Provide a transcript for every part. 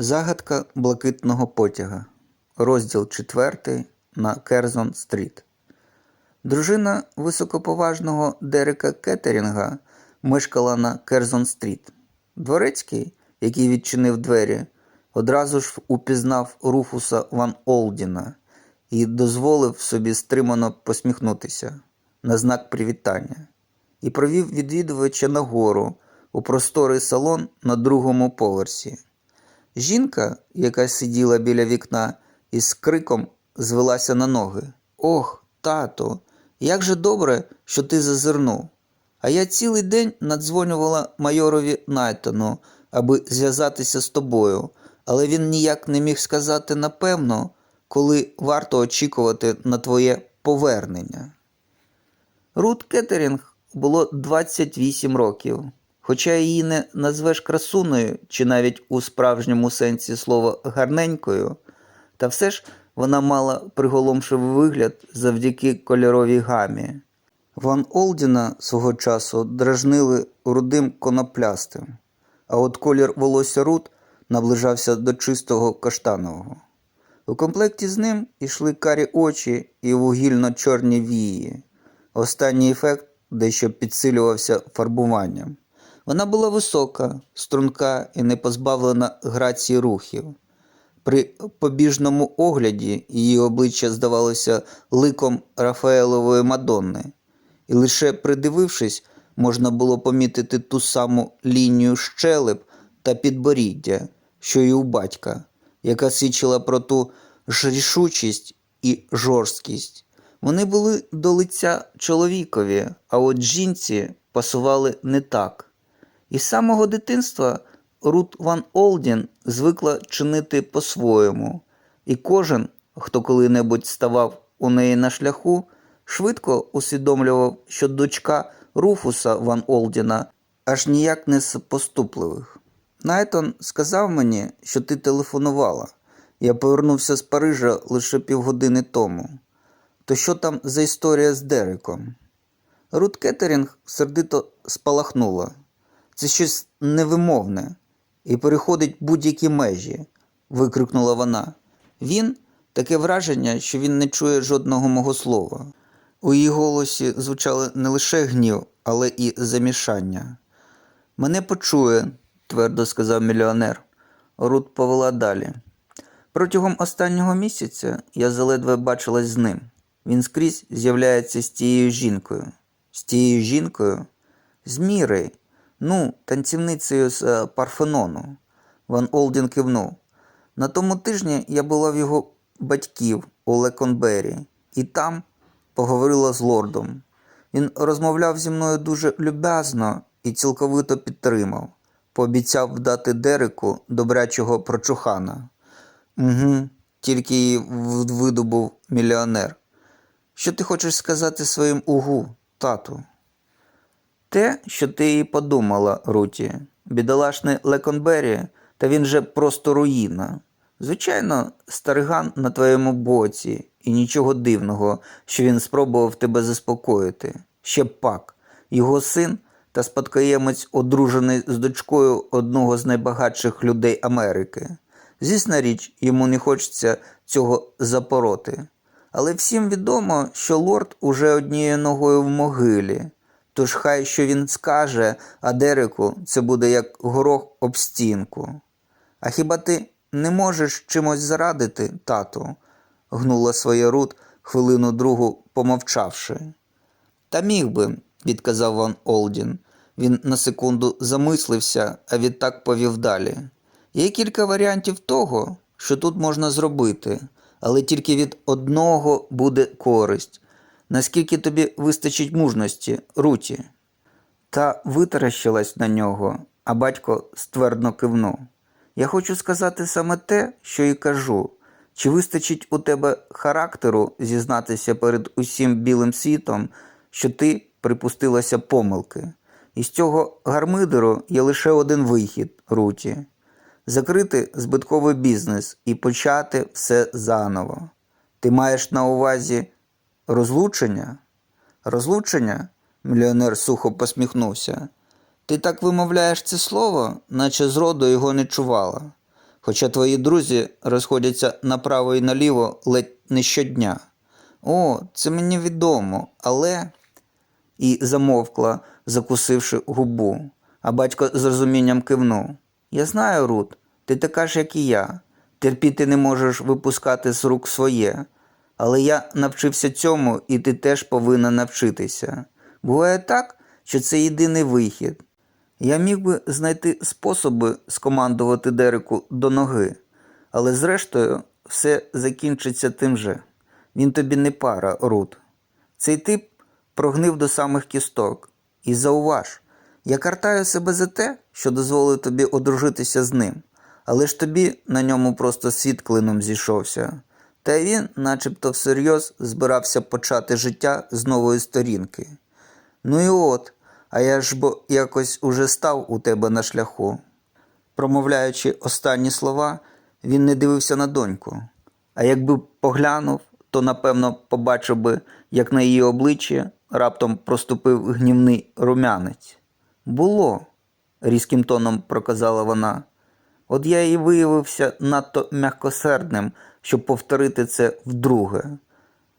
Загадка блакитного потяга. Розділ 4 на Керзон Стріт. Дружина високоповажного Дерека Кеттерінга мешкала на Керзон Стріт. Дворецький, який відчинив двері, одразу ж упізнав Руфуса Ван Олдіна і дозволив собі стримано посміхнутися на знак привітання і провів відвідувача нагору у просторий салон на другому поверсі. Жінка, яка сиділа біля вікна, із криком звелася на ноги. Ох, тато, як же добре, що ти зазирнув. А я цілий день надзвонювала майорові Найтону, аби зв'язатися з тобою, але він ніяк не міг сказати напевно, коли варто очікувати на твоє повернення. Рут Кеттерінг було 28 років. Хоча її не назвеш красуною чи навіть у справжньому сенсі слова гарненькою, та все ж вона мала приголомшивий вигляд завдяки кольоровій гамі. Ван Олдіна свого часу дражнили рудим коноплястим, а от колір волосся Рут наближався до чистого каштанового. У комплекті з ним ішли карі очі і вугільно-чорні вії. Останній ефект дещо підсилювався фарбуванням. Вона була висока, струнка і не позбавлена грації рухів. При побіжному огляді її обличчя здавалося ликом Рафаелової Мадонни, і лише придивившись, можна було помітити ту саму лінію щелеп та підборіддя, що й у батька, яка свідчила про ту ж рішучість і жорсткість. Вони були до лиця чоловікові, а от жінці пасували не так. Із самого дитинства Рут Ван Олдін звикла чинити по-своєму, і кожен, хто коли-небудь ставав у неї на шляху, швидко усвідомлював, що дочка Руфуса Ван Олдіна аж ніяк не з поступливих. Найтон сказав мені, що ти телефонувала. Я повернувся з Парижа лише півгодини тому. То що там за історія з Дереком? Рут Кеттерінг сердито спалахнула. Це щось невимовне і переходить будь-які межі, викрикнула вона. Він таке враження, що він не чує жодного мого слова. У її голосі звучали не лише гнів, але і замішання. Мене почує, твердо сказав мільйонер. Рут повела далі. Протягом останнього місяця я заледве бачилась з ним. Він скрізь з'являється з тією жінкою. З тією жінкою? З Мірою. Ну, танцівницею з е, Парфенону. Ван Олдін кивнув. На тому тижні я була в його батьків у Леконбері, і там поговорила з лордом. Він розмовляв зі мною дуже люб'язно і цілковито підтримав. Пообіцяв вдати Дереку добрячого прочухана. Угу, тільки її видобув мільйонер. Що ти хочеш сказати своїм угу, тату? Те, що ти і подумала, Руті. Бідолашний Леконбері, та він же просто руїна. Звичайно, стариган на твоєму боці, і нічого дивного, що він спробував тебе заспокоїти. Ще пак, його син та спадкоємець одружений з дочкою одного з найбагатших людей Америки. Звісна річ, йому не хочеться цього запороти. Але всім відомо, що лорд уже однією ногою в могилі. Тож хай що він скаже, а Дереку це буде як горох об стінку. А хіба ти не можеш чимось зарадити, тату? гнула своя Рут, хвилину другу помовчавши. Та міг би, відказав Ван Олдін. Він на секунду замислився, а відтак повів далі. Є кілька варіантів того, що тут можна зробити, але тільки від одного буде користь. Наскільки тобі вистачить мужності, Руті? Та витаращилась на нього, а батько ствердно кивнув. Я хочу сказати саме те, що і кажу. Чи вистачить у тебе характеру зізнатися перед усім білим світом, що ти припустилася помилки? Із цього гармидеру є лише один вихід, Руті. Закрити збитковий бізнес і почати все заново. Ти маєш на увазі розлучення? Розлучення? Мільйонер сухо посміхнувся. Ти так вимовляєш це слово, наче зроду його не чувала. Хоча твої друзі розходяться направо і наліво ледь не щодня. О, це мені відомо, але. І замовкла, закусивши губу. А батько з розумінням кивнув. Я знаю, Рут, ти така ж, як і я. Терпіти не можеш випускати з рук своє. Але я навчився цьому, і ти теж повинна навчитися. Буває так, що це єдиний вихід. Я міг би знайти способи скомандувати Дереку до ноги, але зрештою все закінчиться тим же. Він тобі не пара, Рут. Цей тип прогнив до самих кісток. І зауваж, я картаю себе за те, що дозволив тобі одружитися з ним, але ж тобі на ньому просто світ клином зійшовся. Та він, начебто всерйоз, збирався почати життя з нової сторінки. Ну і от, а я ж бо якось уже став у тебе на шляху. Промовляючи останні слова, він не дивився на доньку. А якби поглянув, то напевно побачив би, як на її обличчі раптом проступив гнівний румянець. Було, різким тоном проказала вона. От я і виявився надто м'якосердним, щоб повторити це вдруге.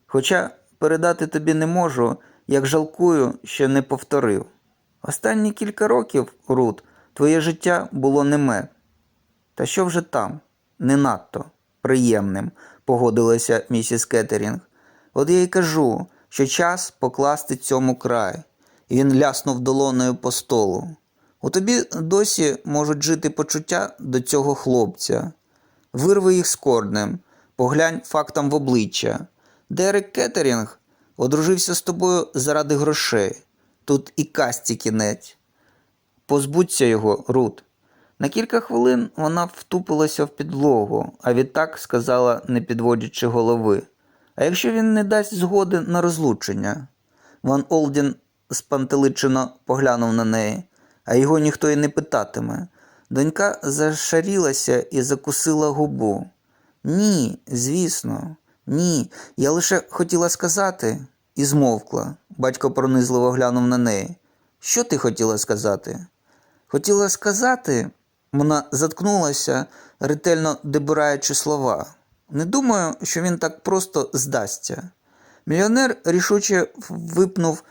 Хоча передати тобі не можу, як жалкую, що не повторив. Останні кілька років, Рут, твоє життя було не мед. Та що вже там? Не надто приємним, погодилася місіс Кеттерінг. От я й кажу, що час покласти цьому край. І він ляснув долоною по столу. У тобі досі можуть жити почуття до цього хлопця. Вирви їх з корнем, поглянь фактам в обличчя. Дерек Кеттерінг одружився з тобою заради грошей. Тут і касті кінець. Позбудься його, Рут. На кілька хвилин вона втупилася в підлогу, а відтак сказала, не підводячи голови. А якщо він не дасть згоди на розлучення? Ван Олдін спантеличено поглянув на неї, а його ніхто й не питатиме. Донька зашарілася і закусила губу. Ні, звісно, ні. Я лише хотіла сказати і змовкла. Батько пронизливо глянув на неї. Що ти хотіла сказати? Хотіла сказати, вона заткнулася, ретельно добираючи слова. Не думаю, що він так просто здасться. Мільйонер рішуче випнув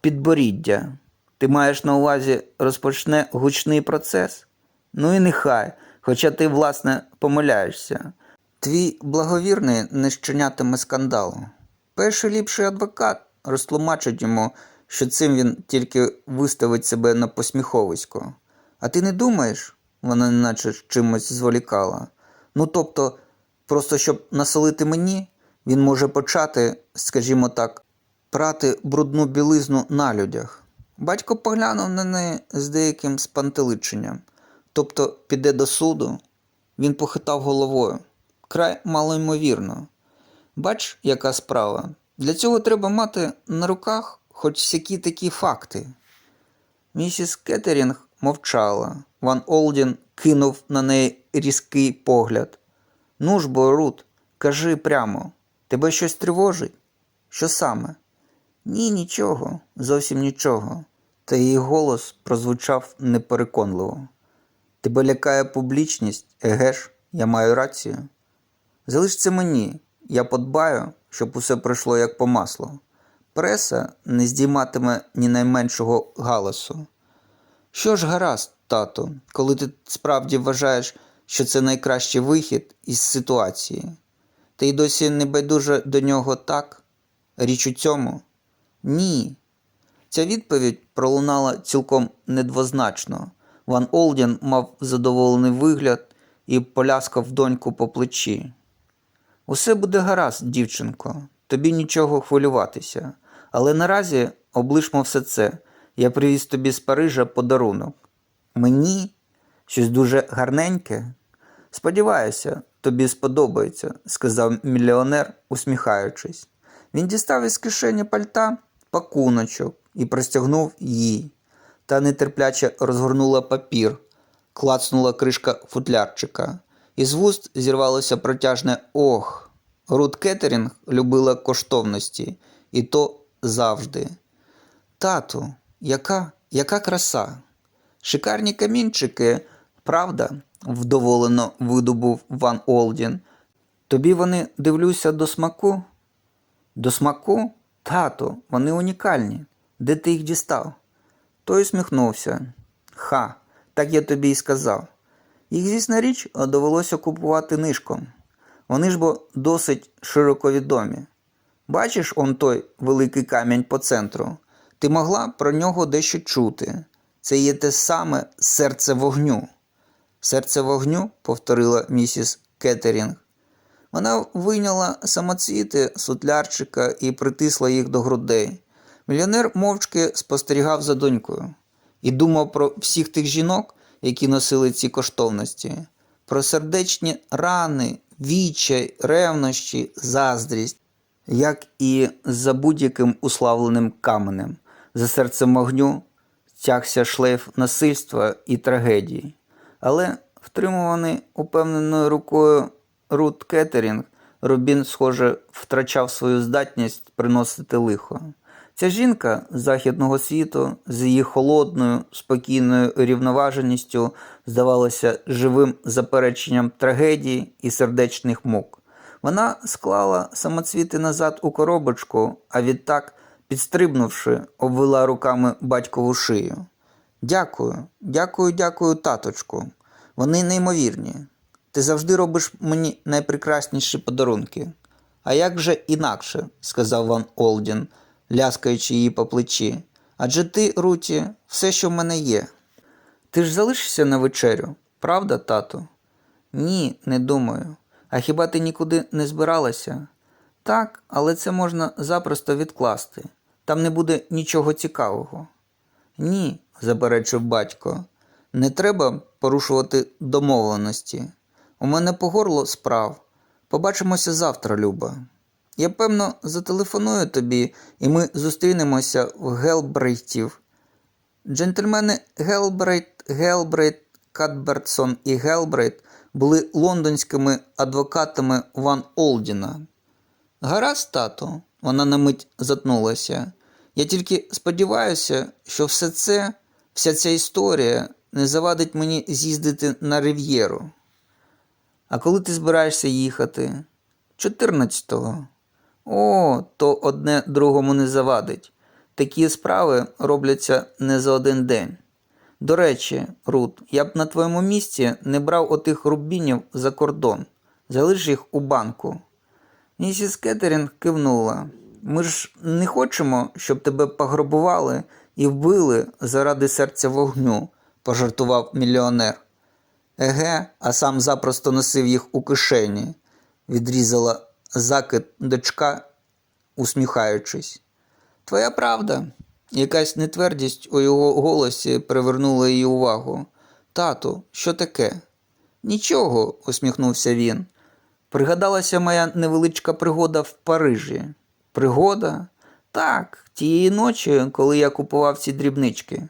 підборіддя. Ти маєш на увазі розпочне гучний процес? Ну і нехай, хоча ти, власне, помиляєшся. Твій благовірний не щинятиме скандалу. Перший ліпший адвокат розтлумачить йому, що цим він тільки виставить себе на посміховисько. А ти не думаєш? Вона неначе чимось зволікала. Ну тобто, просто щоб насолити мені, він може почати, скажімо так, прати брудну білизну на людях. Батько поглянув на неї з деяким спантеличенням. Тобто піде до суду. Він похитав головою. Край малоймовірно. Бач, яка справа. Для цього треба мати на руках хоч всякі такі факти. Місіс Кеттерінг мовчала. Ван Олдін кинув на неї різкий погляд. Ну ж бо, Рут, кажи прямо, тебе щось тривожить? Що саме? Ні, нічого, зовсім нічого. Та її голос прозвучав непереконливо. Тебе лякає публічність, еге ж, я маю рацію. Залиш це мені, я подбаю, щоб усе пройшло як по маслу. Преса не здійматиме ні найменшого галасу. Що ж гаразд, тато, коли ти справді вважаєш, що це найкращий вихід із ситуації? Ти й досі не байдуже до нього так? Річ у цьому? Ні. Ця відповідь пролунала цілком недвозначно. Ван Олдін мав задоволений вигляд і поляскав доньку по плечі. Усе буде гаразд, дівчинко, тобі нічого хвилюватися. Але наразі облишмо все це. Я привіз тобі з Парижа подарунок. Мені щось дуже гарненьке. Сподіваюся, тобі сподобається, сказав мільйонер, усміхаючись. Він дістав із кишені пальта пакуночок і простягнув їй. Та нетерпляче розгорнула папір, клацнула кришка футлярчика. Із вуст зірвалося протяжне ох. Рут Кеттерінг любила коштовності, і то завжди. Тату, яка, яка краса! Шикарні камінчики Правда? вдоволено видобув Ван Олдін. Тобі вони дивлюся до смаку? До смаку? Тато, вони унікальні. Де ти їх дістав? Той усміхнувся. Ха, так я тобі й сказав. Їх, звісна річ, довелося купувати нишком. Вони ж бо досить широко відомі. Бачиш он той великий камінь по центру? Ти могла про нього дещо чути. Це є те саме серце вогню. Серце вогню, повторила місіс Кеттерінг. Вона вийняла самоцвіти сутлярчика і притисла їх до грудей. Мільйонер мовчки спостерігав за донькою і думав про всіх тих жінок, які носили ці коштовності, про сердечні рани, відчай, ревнощі, заздрість, як і за будь-яким уславленим каменем, за серцем вогню тягся шлейф насильства і трагедії. Але, втримуваний упевненою рукою Рут Кеттерінг, Робін, схоже, втрачав свою здатність приносити лихо. Ця жінка з західного світу з її холодною, спокійною рівноваженістю здавалася живим запереченням трагедії і сердечних мук. Вона склала самоцвіти назад у коробочку, а відтак, підстрибнувши, обвела руками батькову шию. Дякую, дякую, дякую, таточку. Вони неймовірні. Ти завжди робиш мені найпрекрасніші подарунки. А як же інакше, сказав Ван Олдін, ляскаючи її по плечі. Адже ти, Руті, все, що в мене є. Ти ж залишишся на вечерю, правда, тату? Ні, не думаю. А хіба ти нікуди не збиралася? Так, але це можна запросто відкласти. Там не буде нічого цікавого. Ні, заперечив батько. Не треба порушувати домовленості. У мене по горло справ. Побачимося завтра, Люба. Я, певно, зателефоную тобі, і ми зустрінемося в Гелбрейтів. Джентльмени Гелбрейт, Гелбрейт, Кадбертсон і Гелбрейт були лондонськими адвокатами Ван Олдіна. Гаразд, тато, вона на мить затнулася. Я тільки сподіваюся, що все це, вся ця історія не завадить мені з'їздити на Рив'єру. А коли ти збираєшся їхати? 14-го. О, то одне другому не завадить. Такі справи робляться не за один день. До речі, Рут, я б на твоєму місці не брав отих рубінів за кордон. Залиш їх у банку. Місіс Кеттерінг кивнула. Ми ж не хочемо, щоб тебе пограбували і вбили заради серця вогню, пожартував мільйонер. Еге, а сам запросто носив їх у кишені, відрізала закид дочка, усміхаючись. Твоя правда. Якась нетвердість у його голосі привернула її увагу. Тату, що таке? Нічого, усміхнувся він. Пригадалася моя невеличка пригода в Парижі. Пригода? Так, тієї ночі, коли я купував ці дрібнички,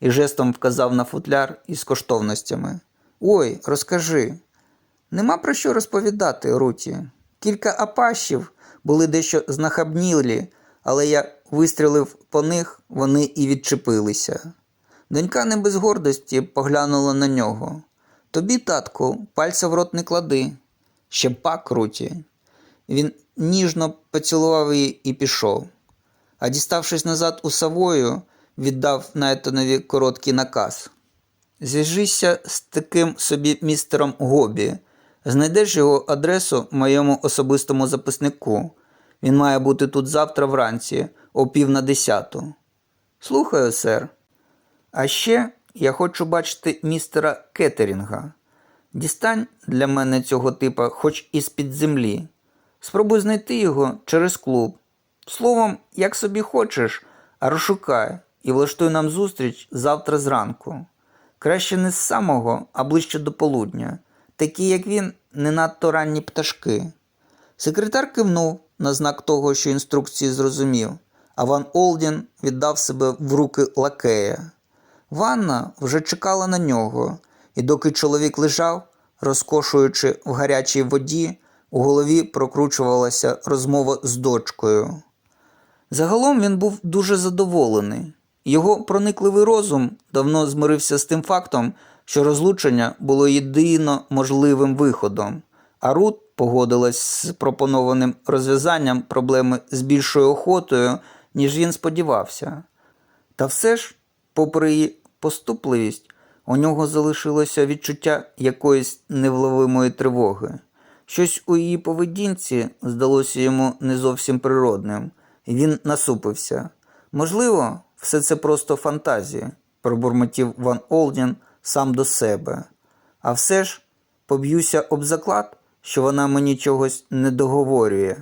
і жестом вказав на футляр із коштовностями. Ой, розкажи. Нема про що розповідати, Руті. Кілька апашів були дещо знахабнілі, але я вистрілив по них, вони і відчепилися. Донька не без гордості поглянула на нього. Тобі, татку, пальця в рот не клади. Ще пак, Руті. Він ніжно поцілував її і пішов. А діставшись назад у Савою, віддав Найтонові короткий наказ. Зв'яжися з таким собі містером Гобі. Знайдеш його адресу в моєму особистому записнику. Він має бути тут завтра вранці, о пів на десяту. Слухаю, сер. А ще я хочу бачити містера Кеттерінга. Дістань для мене цього типа хоч із-під землі. Спробуй знайти його через клуб. Словом, як собі хочеш, а розшукай і влаштуй нам зустріч завтра зранку. Краще не з самого, а ближче до полудня. Такі, як він, не надто ранні пташки. Секретар кивнув на знак того, що інструкції зрозумів, а Ван Олдін віддав себе в руки лакея. Ванна вже чекала на нього, і доки чоловік лежав, розкошуючи в гарячій воді, у голові прокручувалася розмова з дочкою. Загалом він був дуже задоволений. Його проникливий розум давно змирився з тим фактом, що розлучення було єдино можливим виходом, а Рут погодилась з пропонованим розв'язанням проблеми з більшою охотою, ніж він сподівався. Та все ж, попри її поступливість, у нього залишилося відчуття якоїсь невловимої тривоги. Щось у її поведінці здалося йому не зовсім природним, і він насупився. Можливо, все це просто фантазії, пробурмотів Ван Олдін сам до себе. А все ж поб'юся об заклад, що вона мені чогось не договорює.